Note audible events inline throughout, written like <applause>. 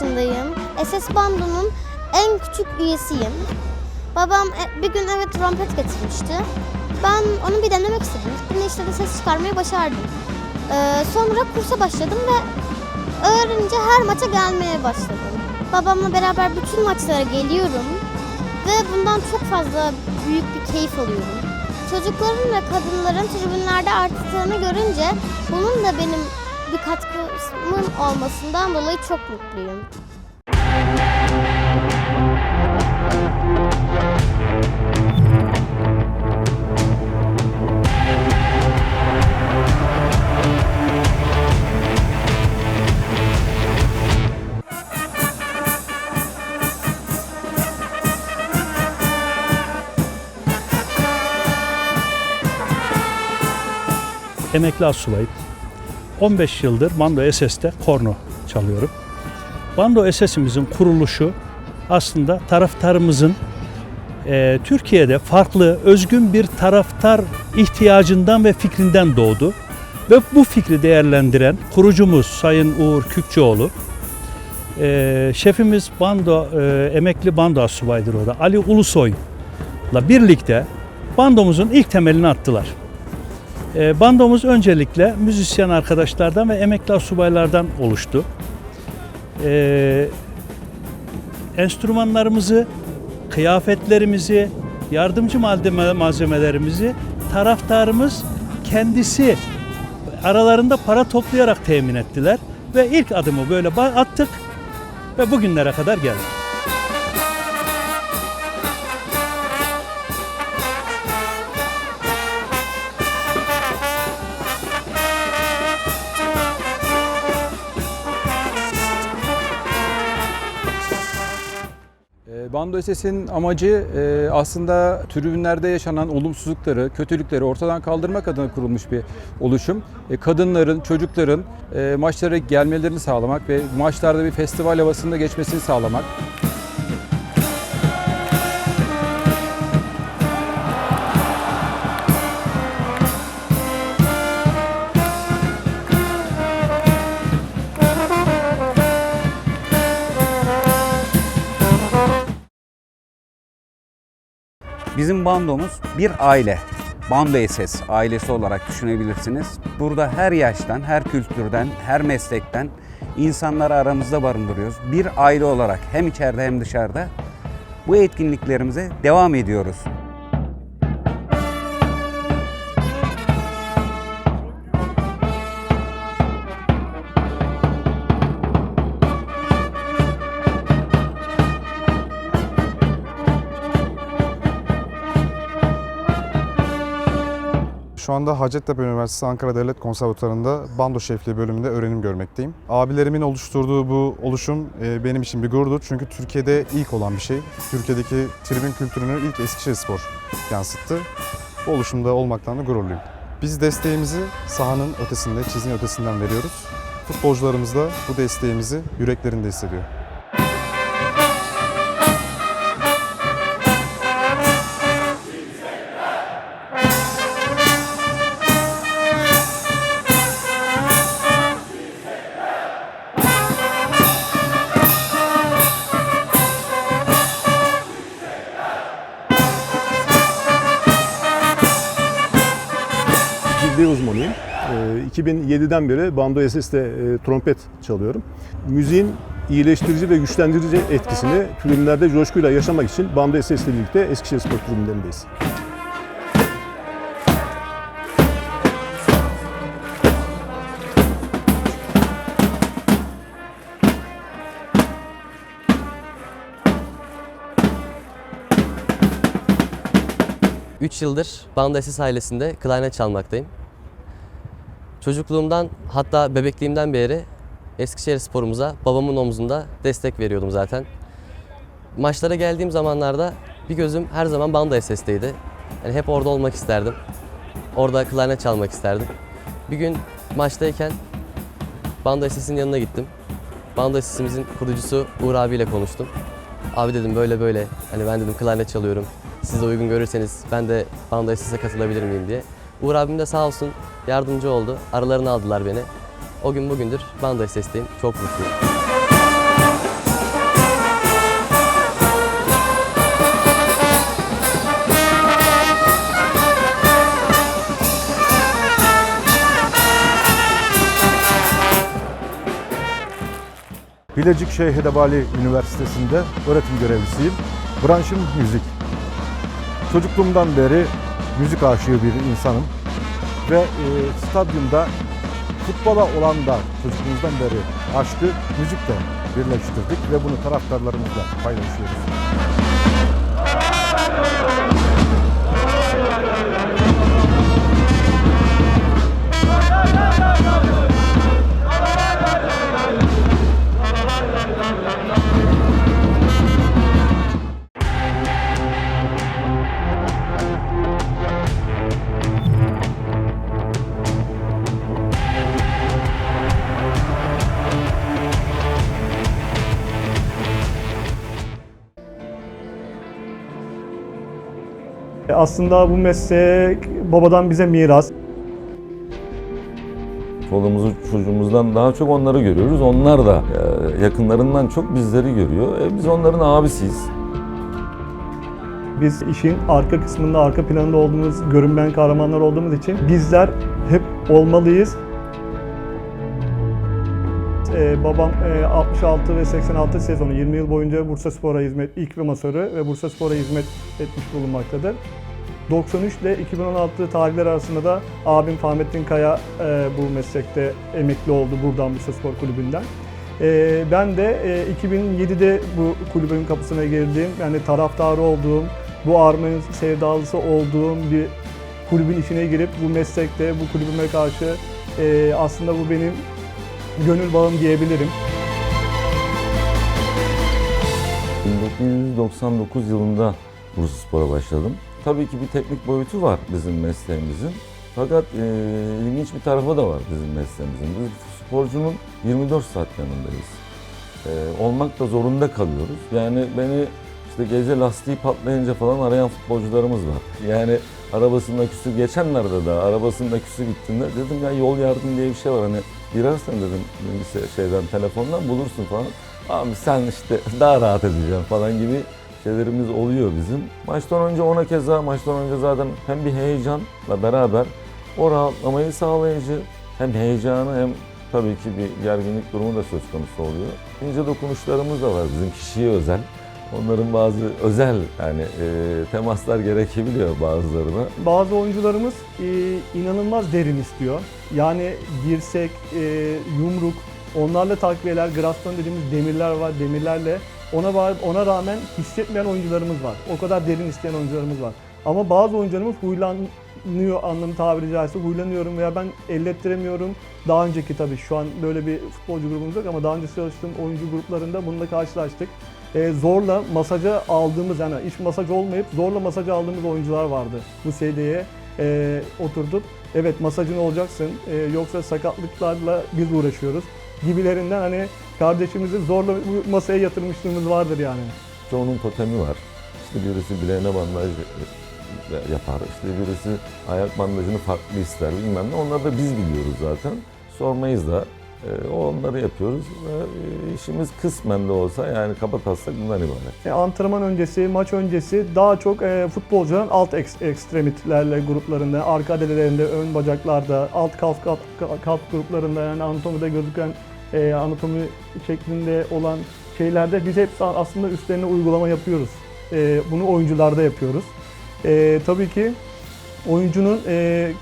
9 yaşındayım. SS Bando'nun en küçük üyesiyim. Babam e, bir gün eve trompet getirmişti. Ben onu bir denemek istedim. Yine işte de ses çıkarmayı başardım. Ee, sonra kursa başladım ve öğrenince her maça gelmeye başladım. Babamla beraber bütün maçlara geliyorum ve bundan çok fazla büyük bir keyif alıyorum. Çocukların ve kadınların tribünlerde arttığını görünce bunun da benim bir katkımın olmasından dolayı çok mutluyum. emekli astsubayım. 15 yıldır Bando SS'te korno çalıyorum. Bando SS'imizin kuruluşu aslında taraftarımızın e, Türkiye'de farklı, özgün bir taraftar ihtiyacından ve fikrinden doğdu. Ve bu fikri değerlendiren kurucumuz Sayın Uğur Kükçoğlu, e, şefimiz Bando, e, emekli Bando astsubaydır o da, Ali Ulusoy'la birlikte bandomuzun ilk temelini attılar. E, bandomuz öncelikle müzisyen arkadaşlardan ve emekli subaylardan oluştu. E, enstrümanlarımızı, kıyafetlerimizi, yardımcı malzeme, malzemelerimizi taraftarımız kendisi aralarında para toplayarak temin ettiler ve ilk adımı böyle attık ve bugünlere kadar geldik. Bando SS'in amacı e, aslında tribünlerde yaşanan olumsuzlukları, kötülükleri ortadan kaldırmak adına kurulmuş bir oluşum. E, Kadınların, çocukların e, maçlara gelmelerini sağlamak ve maçlarda bir festival havasında geçmesini sağlamak. Bizim bandomuz bir aile. Bando SS ailesi olarak düşünebilirsiniz. Burada her yaştan, her kültürden, her meslekten insanları aramızda barındırıyoruz. Bir aile olarak hem içeride hem dışarıda bu etkinliklerimize devam ediyoruz. Şu anda Hacettepe Üniversitesi Ankara Devlet Konservatuvarı'nda bando şefliği bölümünde öğrenim görmekteyim. Abilerimin oluşturduğu bu oluşum e, benim için bir gururdur. Çünkü Türkiye'de ilk olan bir şey. Türkiye'deki tribün kültürünü ilk Eskişehirspor yansıttı. Bu oluşumda olmaktan da gururluyum. Biz desteğimizi sahanın ötesinde, çizginin ötesinden veriyoruz. Futbolcularımız da bu desteğimizi yüreklerinde hissediyor. 2007'den beri Bando SS'te e, trompet çalıyorum. Müziğin iyileştirici ve güçlendirici etkisini tribünlerde coşkuyla yaşamak için Bando SS ile birlikte Eskişehir Spor tribünlerindeyiz. Üç yıldır Banda SS ailesinde klarnet çalmaktayım. Çocukluğumdan hatta bebekliğimden beri Eskişehir sporumuza babamın omzunda destek veriyordum zaten. Maçlara geldiğim zamanlarda bir gözüm her zaman Banda SS'teydi. Yani hep orada olmak isterdim. Orada klarnet çalmak isterdim. Bir gün maçtayken Banda SS'in yanına gittim. Banda SS'imizin kurucusu Uğur abiyle konuştum. Abi dedim böyle böyle hani ben dedim klarnet çalıyorum. Siz de uygun görürseniz ben de Banda SS'e katılabilir miyim diye. Uğur abim de sağ olsun yardımcı oldu. Aralarını aldılar beni. O gün bugündür banda sesteyim. Çok mutluyum. Bilecik Şeyh Edebali Üniversitesi'nde öğretim görevlisiyim. Branşım müzik. Çocukluğumdan beri müzik aşığı bir insanım. Ve e, stadyumda futbola olan da çocukluğumuzdan beri aşkı müzikle birleştirdik ve bunu taraftarlarımızla paylaşıyoruz. Aslında bu meslek babadan bize miras. Çoluğumuzu çocuğumuzdan daha çok onları görüyoruz. Onlar da e, yakınlarından çok bizleri görüyor. E, biz onların abisiyiz. Biz işin arka kısmında, arka planında olduğumuz, görünmeyen kahramanlar olduğumuz için bizler hep olmalıyız. Ee, babam e, 66 ve 86 sezonu 20 yıl boyunca Bursa Spor'a hizmet, ilk ve masörü ve Bursa Spor'a hizmet etmiş bulunmaktadır. 93 ile 2016 tarihler arasında da abim Fahmettin Kaya e, bu meslekte emekli oldu buradan Bursa Spor Kulübü'nden. E, ben de e, 2007'de bu kulübün kapısına girdim. Yani taraftarı olduğum, bu armanın sevdalısı olduğum bir kulübün içine girip bu meslekte, bu kulübüme karşı e, aslında bu benim gönül bağım diyebilirim. 1999 yılında Bursa Spor'a başladım. Tabii ki bir teknik boyutu var bizim mesleğimizin. Fakat e, ilginç bir tarafı da var bizim mesleğimizin. Biz sporcunun 24 saat yanındayız. E, olmak da zorunda kalıyoruz. Yani beni işte gece lastiği patlayınca falan arayan futbolcularımız var. Yani arabasında küsü geçenlerde de arabasında küsü gittiğinde dedim ya yol yardım diye bir şey var hani girersen dedim bilgisayar şeyden telefondan bulursun falan. Abi sen işte daha rahat edeceksin falan gibi şeylerimiz oluyor bizim. Maçtan önce ona keza maçtan önce zaten hem bir heyecanla beraber o rahatlamayı sağlayıcı hem heyecanı hem tabii ki bir gerginlik durumu da söz konusu oluyor. İnce dokunuşlarımız da var bizim kişiye özel. Onların bazı özel yani e, temaslar gerekebiliyor bazılarına. Bazı oyuncularımız e, inanılmaz derin istiyor. Yani dirsek, e, yumruk, onlarla takviyeler, graston dediğimiz demirler var. Demirlerle ona ona rağmen hissetmeyen oyuncularımız var. O kadar derin isteyen oyuncularımız var. Ama bazı oyuncularımız huylanıyor anlamı tabiri caizse huylanıyorum veya ben ellettiremiyorum. Daha önceki tabii şu an böyle bir futbolcu grubumuz yok ama daha önce çalıştığım oyuncu gruplarında bununla karşılaştık. E, zorla masaja aldığımız yani iş masaj olmayıp zorla masaja aldığımız oyuncular vardı bu seviyeye e, oturduk. Evet masajın olacaksın e, yoksa sakatlıklarla biz uğraşıyoruz gibilerinden hani kardeşimizi zorla bu masaya yatırmışlığımız vardır yani. Çoğunun totemi var. İşte birisi bileğine bandaj yapar, işte birisi ayak bandajını farklı ister bilmem ne. Onları da biz biliyoruz zaten. Sormayız da. E, onları yapıyoruz ve e, işimiz kısmen de olsa yani kabataslak bundan ibaret. E, antrenman öncesi, maç öncesi daha çok e, futbolcuların alt eks- ekstremitelerle gruplarında, arka adelelerinde, ön bacaklarda, alt kalf, kalf, kalf gruplarında yani anatomide gözüken e, anatomi şeklinde olan şeylerde biz hep aslında üstlerine uygulama yapıyoruz. E, bunu oyuncularda yapıyoruz. E, tabii ki oyuncunun e,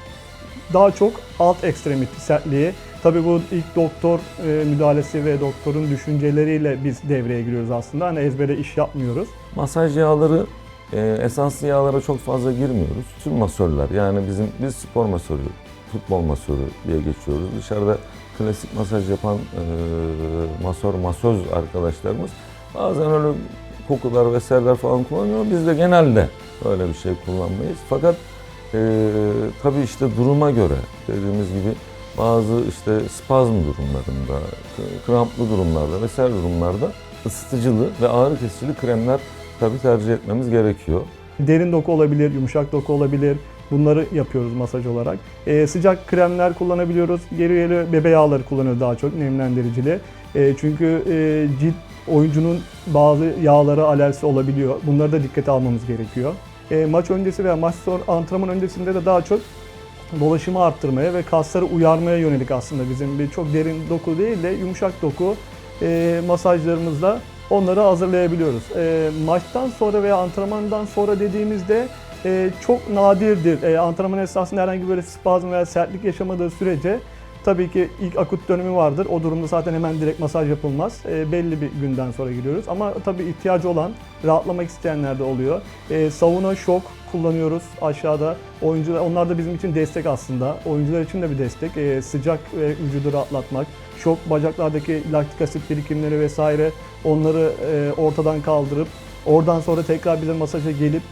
daha çok alt ekstremite sertliği. Tabii bu ilk doktor e, müdahalesi ve doktorun düşünceleriyle biz devreye giriyoruz aslında. Hani ezbere iş yapmıyoruz. Masaj yağları, e, esanslı yağlara çok fazla girmiyoruz. Tüm masörler yani bizim biz spor masörü, futbol masörü diye geçiyoruz. Dışarıda klasik masaj yapan e, masör, masöz arkadaşlarımız bazen öyle kokular vesaireler falan kullanıyor. Biz de genelde öyle bir şey kullanmayız. Fakat e, tabii işte duruma göre dediğimiz gibi bazı işte spazm durumlarında, kramplı durumlarda vesaire durumlarda ısıtıcılı ve ağrı kesicili kremler tabii tercih etmemiz gerekiyor. Derin doku olabilir, yumuşak doku olabilir. Bunları yapıyoruz masaj olarak. Ee, sıcak kremler kullanabiliyoruz. Geri geri bebe yağları kullanıyoruz daha çok nemlendiricili. Ee, çünkü e, cilt oyuncunun bazı yağlara alerjisi olabiliyor. Bunları da dikkate almamız gerekiyor. Ee, maç öncesi veya maç sonra antrenman öncesinde de daha çok dolaşımı arttırmaya ve kasları uyarmaya yönelik aslında bizim bir çok derin doku değil de yumuşak doku e, masajlarımızla onları hazırlayabiliyoruz. E, maçtan sonra veya antrenmandan sonra dediğimizde e, çok nadirdir. E, antrenman esnasında herhangi böyle spazm veya sertlik yaşamadığı sürece tabii ki ilk akut dönemi vardır. O durumda zaten hemen direkt masaj yapılmaz. E, belli bir günden sonra giriyoruz. Ama tabii ihtiyacı olan, rahatlamak isteyenler de oluyor. E, sauna şok kullanıyoruz aşağıda. Oyuncular, onlar da bizim için destek aslında. Oyuncular için de bir destek. E, sıcak ve vücudu rahatlatmak. Şok bacaklardaki laktik asit birikimleri vesaire onları e, ortadan kaldırıp oradan sonra tekrar bize masaja gelip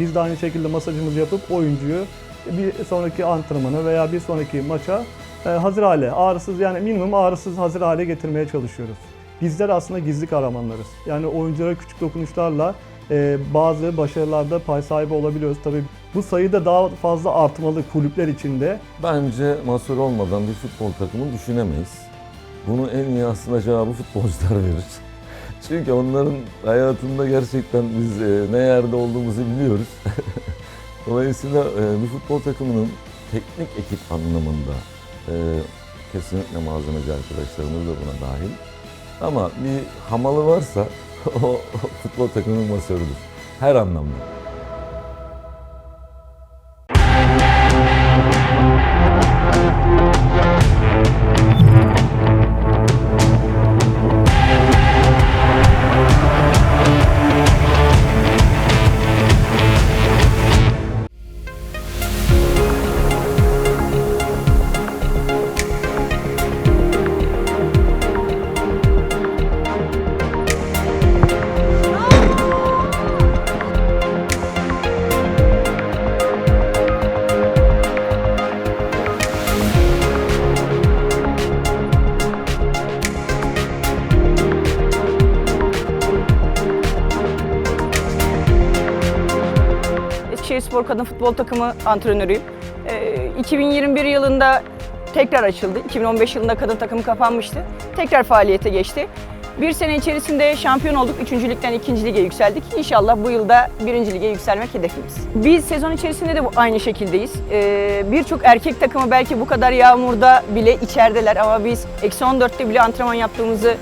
biz de aynı şekilde masajımızı yapıp oyuncuyu bir sonraki antrenmana veya bir sonraki maça e, hazır hale, ağrısız yani minimum ağrısız hazır hale getirmeye çalışıyoruz. Bizler aslında gizli kahramanlarız. Yani oyunculara küçük dokunuşlarla e, bazı başarılarda pay sahibi olabiliyoruz. Tabii bu sayı da daha fazla artmalı kulüpler içinde. Bence masör olmadan bir futbol takımı düşünemeyiz. Bunu en iyi aslında cevabı futbolcular verir. Çünkü onların hayatında gerçekten biz e, ne yerde olduğumuzu biliyoruz. <laughs> Dolayısıyla e, bir futbol takımının teknik ekip anlamında e, kesinlikle malzemeci arkadaşlarımız da buna dahil. Ama bir hamalı varsa <laughs> o futbol takımının masörüdür. Her anlamda. Eskişehir Spor Kadın Futbol Takımı antrenörüyüm. Ee, 2021 yılında tekrar açıldı. 2015 yılında kadın takımı kapanmıştı. Tekrar faaliyete geçti. Bir sene içerisinde şampiyon olduk. Üçüncü ligden ikinci lige yükseldik. İnşallah bu yılda birinci lige yükselmek hedefimiz. Biz sezon içerisinde de bu aynı şekildeyiz. Ee, Birçok erkek takımı belki bu kadar yağmurda bile içerideler ama biz eksi 14'te bile antrenman yaptığımızı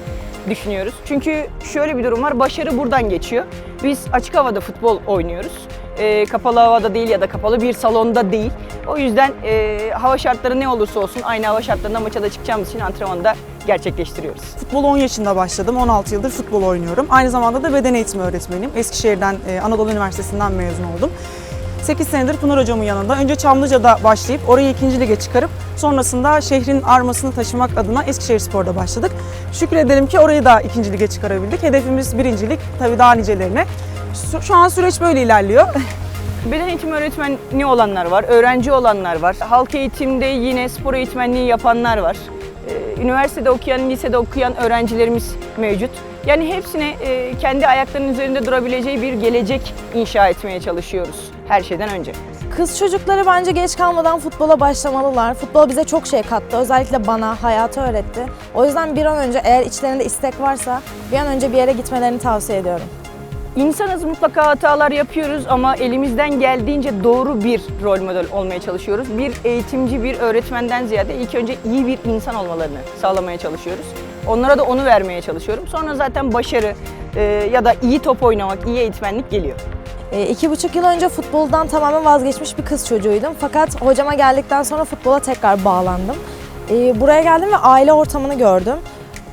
düşünüyoruz. Çünkü şöyle bir durum var, başarı buradan geçiyor. Biz açık havada futbol oynuyoruz. Ee, kapalı havada değil ya da kapalı bir salonda değil. O yüzden e, hava şartları ne olursa olsun aynı hava şartlarında maça da çıkacağımız için antrenmanı da gerçekleştiriyoruz. Futbol 10 yaşında başladım. 16 yıldır futbol oynuyorum. Aynı zamanda da beden eğitimi öğretmeniyim. Eskişehir'den e, Anadolu Üniversitesi'nden mezun oldum. 8 senedir Pınar Hocam'ın yanında. Önce Çamlıca'da başlayıp orayı ikinci lige çıkarıp sonrasında şehrin armasını taşımak adına Eskişehir Spor'da başladık. Şükredelim ki orayı da ikinci lige çıkarabildik. Hedefimiz birincilik, tabii daha nicelerine. Şu- Şu an süreç böyle ilerliyor. <laughs> Beden eğitimi öğretmeni olanlar var, öğrenci olanlar var. Halk eğitimde yine spor eğitmenliği yapanlar var. Ee, Üniversitede okuyan, lisede okuyan öğrencilerimiz mevcut. Yani hepsine e, kendi ayaklarının üzerinde durabileceği bir gelecek inşa etmeye çalışıyoruz her şeyden önce. Kız çocukları bence geç kalmadan futbola başlamalılar. Futbol bize çok şey kattı. Özellikle bana hayatı öğretti. O yüzden bir an önce eğer içlerinde istek varsa bir an önce bir yere gitmelerini tavsiye ediyorum. İnsanız mutlaka hatalar yapıyoruz ama elimizden geldiğince doğru bir rol model olmaya çalışıyoruz. Bir eğitimci, bir öğretmenden ziyade ilk önce iyi bir insan olmalarını sağlamaya çalışıyoruz. Onlara da onu vermeye çalışıyorum. Sonra zaten başarı e, ya da iyi top oynamak, iyi eğitmenlik geliyor. E, iki buçuk yıl önce futboldan tamamen vazgeçmiş bir kız çocuğuydum. Fakat hocama geldikten sonra futbola tekrar bağlandım. E, buraya geldim ve aile ortamını gördüm.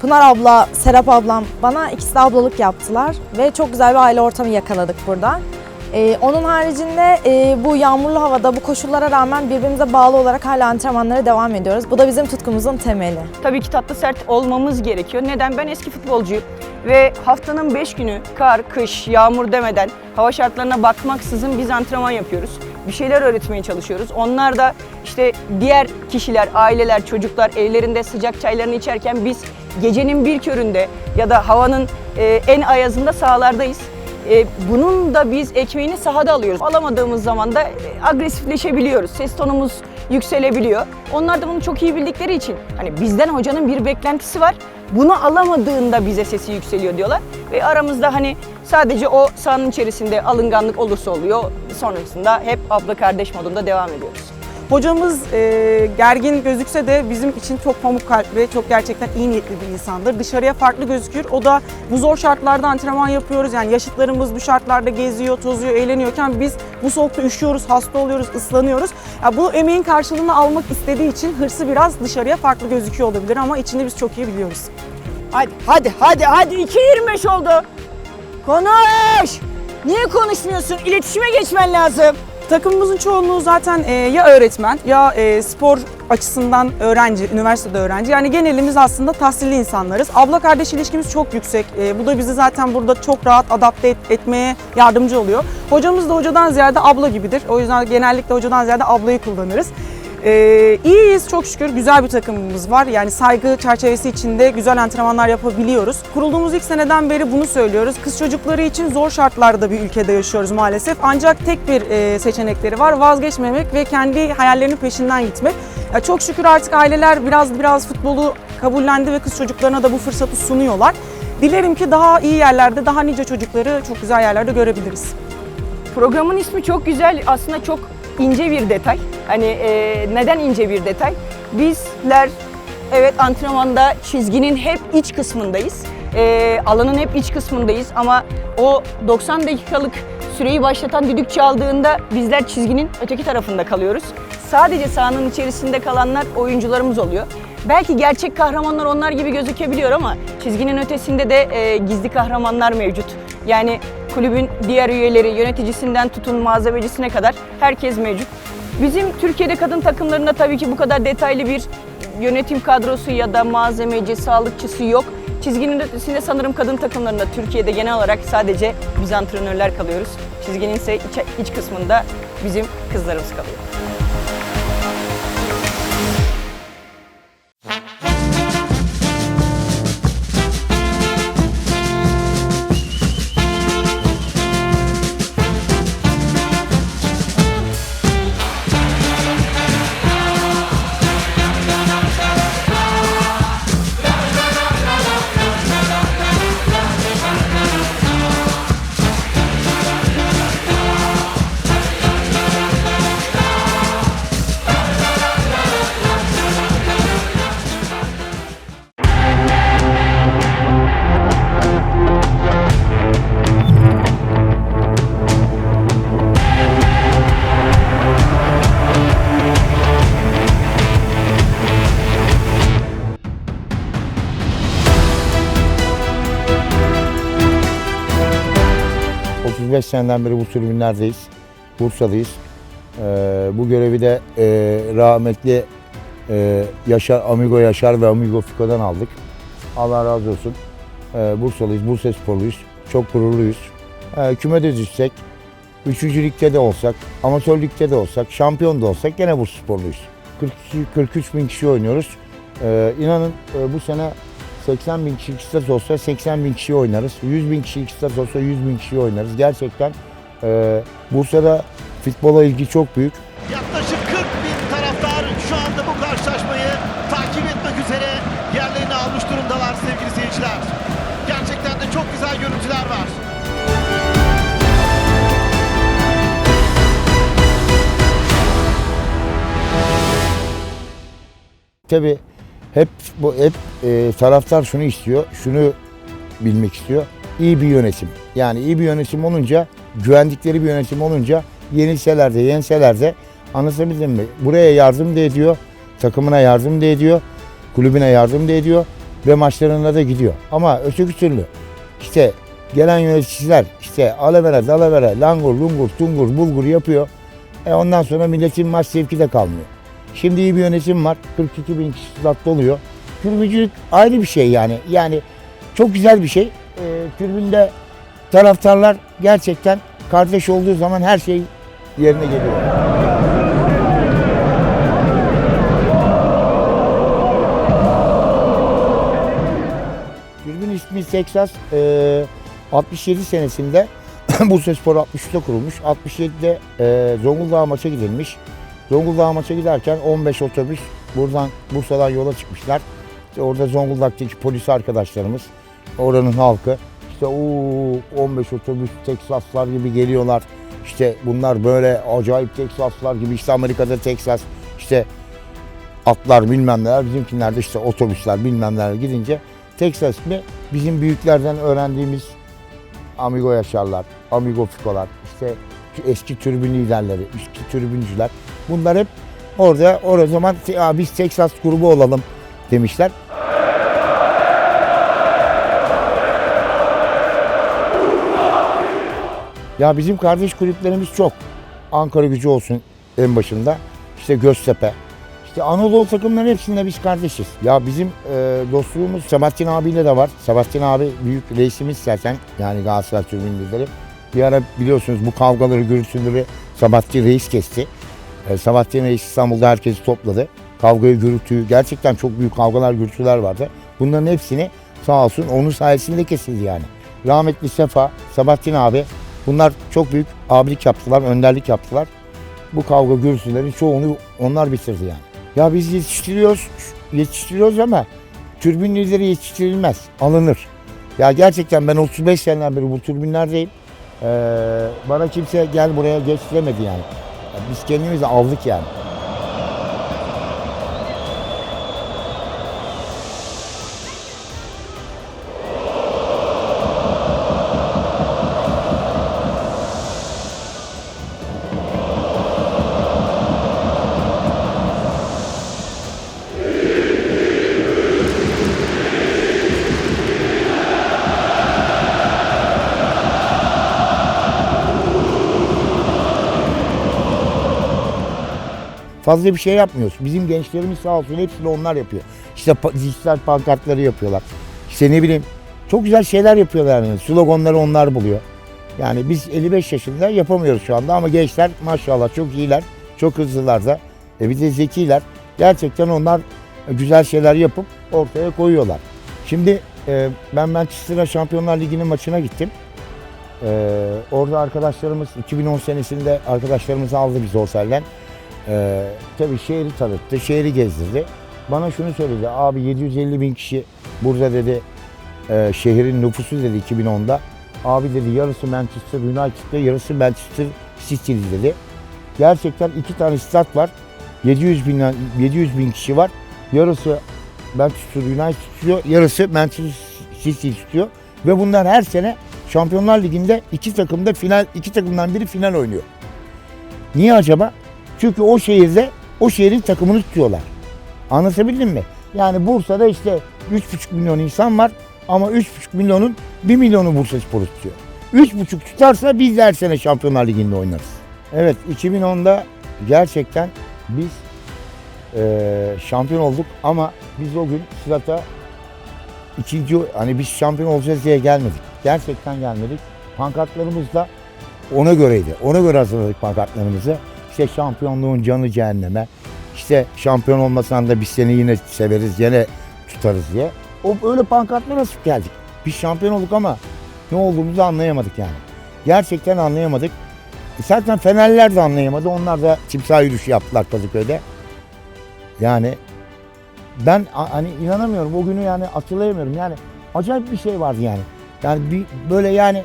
Pınar abla, Serap ablam bana ikisi de ablalık yaptılar ve çok güzel bir aile ortamı yakaladık burada. E, onun haricinde e, bu yağmurlu havada, bu koşullara rağmen birbirimize bağlı olarak hala antrenmanlara devam ediyoruz. Bu da bizim tutkumuzun temeli. Tabii ki tatlı sert olmamız gerekiyor. Neden? Ben eski futbolcuyum ve haftanın 5 günü kar, kış, yağmur demeden hava şartlarına bakmaksızın biz antrenman yapıyoruz. Bir şeyler öğretmeye çalışıyoruz. Onlar da işte diğer kişiler, aileler, çocuklar evlerinde sıcak çaylarını içerken biz gecenin bir köründe ya da havanın e, en ayazında sahalardayız. E, bunun da biz ekmeğini sahada alıyoruz. Alamadığımız zaman da e, agresifleşebiliyoruz. Ses tonumuz yükselebiliyor. Onlar da bunu çok iyi bildikleri için hani bizden hocanın bir beklentisi var. Bunu alamadığında bize sesi yükseliyor diyorlar. Ve aramızda hani sadece o sahanın içerisinde alınganlık olursa oluyor. Sonrasında hep abla kardeş modunda devam ediyoruz. Hocamız e, gergin gözükse de bizim için çok pamuk kalp ve çok gerçekten iyi niyetli bir insandır. Dışarıya farklı gözükür. O da bu zor şartlarda antrenman yapıyoruz. Yani yaşıtlarımız bu şartlarda geziyor, tozuyor, eğleniyorken biz bu soğukta üşüyoruz, hasta oluyoruz, ıslanıyoruz. Ya bu emeğin karşılığını almak istediği için hırsı biraz dışarıya farklı gözüküyor olabilir ama içinde biz çok iyi biliyoruz. Hadi hadi hadi hadi 2.25 oldu. Konuş. Niye konuşmuyorsun? İletişime geçmen lazım. Takımımızın çoğunluğu zaten e, ya öğretmen ya e, spor açısından öğrenci, üniversitede öğrenci. Yani genelimiz aslında tahsilli insanlarız. Abla kardeş ilişkimiz çok yüksek. E, bu da bizi zaten burada çok rahat adapte et- etmeye yardımcı oluyor. Hocamız da hocadan ziyade abla gibidir. O yüzden genellikle hocadan ziyade ablayı kullanırız. Ee, iyiyiz çok şükür güzel bir takımımız var. Yani saygı çerçevesi içinde güzel antrenmanlar yapabiliyoruz. Kurulduğumuz ilk seneden beri bunu söylüyoruz. Kız çocukları için zor şartlarda bir ülkede yaşıyoruz maalesef. Ancak tek bir e, seçenekleri var vazgeçmemek ve kendi hayallerinin peşinden gitmek. Ya çok şükür artık aileler biraz biraz futbolu kabullendi ve kız çocuklarına da bu fırsatı sunuyorlar. Dilerim ki daha iyi yerlerde, daha nice çocukları çok güzel yerlerde görebiliriz. Programın ismi çok güzel. Aslında çok ince bir detay. Hani e, neden ince bir detay? Bizler evet antrenmanda çizginin hep iç kısmındayız. E, alanın hep iç kısmındayız ama o 90 dakikalık süreyi başlatan düdük çaldığında bizler çizginin öteki tarafında kalıyoruz. Sadece sahanın içerisinde kalanlar oyuncularımız oluyor. Belki gerçek kahramanlar onlar gibi gözükebiliyor ama çizginin ötesinde de e, gizli kahramanlar mevcut. Yani kulübün diğer üyeleri, yöneticisinden tutun malzemecisine kadar herkes mevcut. Bizim Türkiye'de kadın takımlarında tabii ki bu kadar detaylı bir yönetim kadrosu ya da malzemeci, sağlıkçısı yok. Çizginin ötesinde sanırım kadın takımlarında Türkiye'de genel olarak sadece biz antrenörler kalıyoruz. Çizginin ise iç, iç kısmında bizim kızlarımız kalıyor. 35 seneden beri bu tribünlerdeyiz. Bursa'dayız. Ee, bu görevi de e, rahmetli e, Yaşar, Amigo Yaşar ve Amigo Fiko'dan aldık. Allah razı olsun. Ee, Bursalıyız, Bursa sporluyuz. Çok gururluyuz. Ee, küme de düşsek, 3. ligde de olsak, amatör ligde de olsak, şampiyon da olsak gene Bursa sporluyuz. 42, 43 bin kişi oynuyoruz. Ee, inanın e, bu sene 80 bin kişi stat olsa 80 bin kişi oynarız. 100 bin kişi stat olsa 100 bin kişi oynarız. Gerçekten e, Bursa'da futbola ilgi çok büyük. Yaklaşık 40 bin taraftar şu anda bu karşılaşmayı takip etmek üzere yerlerini almış durumdalar sevgili seyirciler. Gerçekten de çok güzel görüntüler var. Tabi hep bu hep e, taraftar şunu istiyor, şunu bilmek istiyor. İyi bir yönetim. Yani iyi bir yönetim olunca, güvendikleri bir yönetim olunca yenilseler de yenseler de anlatabildim mi? Buraya yardım da ediyor, takımına yardım da ediyor, kulübüne yardım da ediyor ve maçlarına da gidiyor. Ama öteki türlü işte gelen yöneticiler işte alavere dalavere langur lungur tungur bulgur yapıyor. E ondan sonra milletin maç zevki de kalmıyor. Şimdi iyi bir yönetim var. 42 bin kişi statta Tribüncülük ayrı bir şey yani. Yani çok güzel bir şey. Ee, tribünde taraftarlar gerçekten kardeş olduğu zaman her şey yerine geliyor. Tribün ismi Texas. Ee, 67 senesinde <coughs> Bursa Spor 63'te kurulmuş. 67'de e, Zonguldak'a maça gidilmiş. Zonguldak'a maça giderken 15 otobüs buradan Bursa'dan yola çıkmışlar. İşte orada Zonguldak'taki polis arkadaşlarımız, oranın halkı işte o 15 otobüs Teksaslar gibi geliyorlar. İşte bunlar böyle acayip Teksaslar gibi işte Amerika'da Teksas işte atlar bilmem neler bizimkilerde işte otobüsler bilmem neler gidince Texas mi bizim büyüklerden öğrendiğimiz Amigo Yaşarlar, Amigo Fikolar, işte eski tribün liderleri, eski tribüncüler. Bunlar hep orada o zaman "Ya biz Texas grubu olalım demişler. Ya bizim kardeş kulüplerimiz çok. Ankara gücü olsun en başında. İşte Göztepe. İşte Anadolu takımların hepsinde biz kardeşiz. Ya bizim e, dostluğumuz Sabahattin abiyle de var. Sabahattin abi büyük reisimiz zaten. Yani Galatasaray tribün lideri. Bir ara biliyorsunuz bu kavgaları, gürültüleri Sabahattin reis kesti. E, Sabahattin reis İstanbul'da herkesi topladı. Kavgayı, gürültüyü, gerçekten çok büyük kavgalar, gürültüler vardı. Bunların hepsini sağ olsun onun sayesinde kesildi yani. Rahmetli Sefa, Sabahattin abi bunlar çok büyük abilik yaptılar, önderlik yaptılar. Bu kavga gürültülerin çoğunu onlar bitirdi yani. Ya biz yetiştiriyoruz, yetiştiriyoruz ama türbün lideri yetiştirilmez, alınır. Ya gerçekten ben 35 seneden beri bu türbünlerdeyim. Ee, bana kimse gel buraya geç demedi yani. Ya Biz kendimizi aldık yani. Fazla bir şey yapmıyoruz. Bizim gençlerimiz sağ olsun hepsini onlar yapıyor. İşte dijital pankartları yapıyorlar. İşte ne bileyim çok güzel şeyler yapıyorlar yani. Sloganları onlar buluyor. Yani biz 55 yaşında yapamıyoruz şu anda ama gençler maşallah çok iyiler. Çok hızlılar da. E bir de zekiler. Gerçekten onlar güzel şeyler yapıp ortaya koyuyorlar. Şimdi e, ben Manchester'a Şampiyonlar Ligi'nin maçına gittim. E, orada arkadaşlarımız 2010 senesinde arkadaşlarımız aldı biz otelden. Ee, tabii şehri tanıttı, şehri gezdirdi. Bana şunu söyledi, abi 750 bin kişi burada dedi, e, şehrin nüfusu dedi 2010'da. Abi dedi yarısı Manchester United'da, yarısı Manchester City'li dedi. Gerçekten iki tane stat var. 700 bin, 700 bin kişi var. Yarısı Manchester United tutuyor, yarısı Manchester City tutuyor. Ve bunlar her sene Şampiyonlar Ligi'nde iki takımda final, iki takımdan biri final oynuyor. Niye acaba? Çünkü o şehirde o şehrin takımını tutuyorlar. Anlatabildim mi? Yani Bursa'da işte 3,5 milyon insan var ama 3,5 milyonun 1 milyonu Bursa Sporu tutuyor. 3,5 tutarsa biz de her sene Şampiyonlar Ligi'nde oynarız. Evet 2010'da gerçekten biz eee, şampiyon olduk ama biz o gün sırata ikinci hani biz şampiyon olacağız diye gelmedik. Gerçekten gelmedik. Pankartlarımız da ona göreydi. Ona göre hazırladık pankartlarımızı. İşte şampiyonluğun canı cehenneme. İşte şampiyon olmasan da biz seni yine severiz, yine tutarız diye. O öyle pankartlara nasıl geldik? Biz şampiyon olduk ama ne olduğumuzu anlayamadık yani. Gerçekten anlayamadık. Zaten Fenerliler de anlayamadı. Onlar da timsah yürüyüşü yaptılar Kadıköy'de. Yani ben hani inanamıyorum. O günü yani hatırlayamıyorum. Yani acayip bir şey vardı yani. Yani bir böyle yani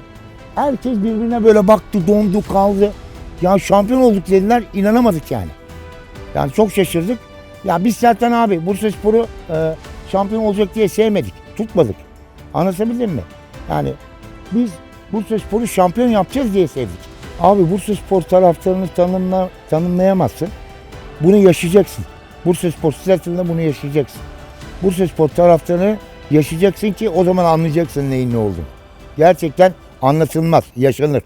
herkes birbirine böyle baktı, dondu, kaldı. Ya şampiyon olduk dediler. inanamadık yani. Yani çok şaşırdık. Ya biz zaten abi Bursa Spor'u e, şampiyon olacak diye sevmedik. Tutmadık. Anlatabildim mi? Yani biz Bursa Spor'u şampiyon yapacağız diye sevdik. Abi Bursa Spor taraftarını tanımla, tanımlayamazsın. Bunu yaşayacaksın. Bursa Spor stratejinde bunu yaşayacaksın. Bursa Spor taraftarını yaşayacaksın ki o zaman anlayacaksın neyin ne olduğunu. Gerçekten anlatılmaz, yaşanır.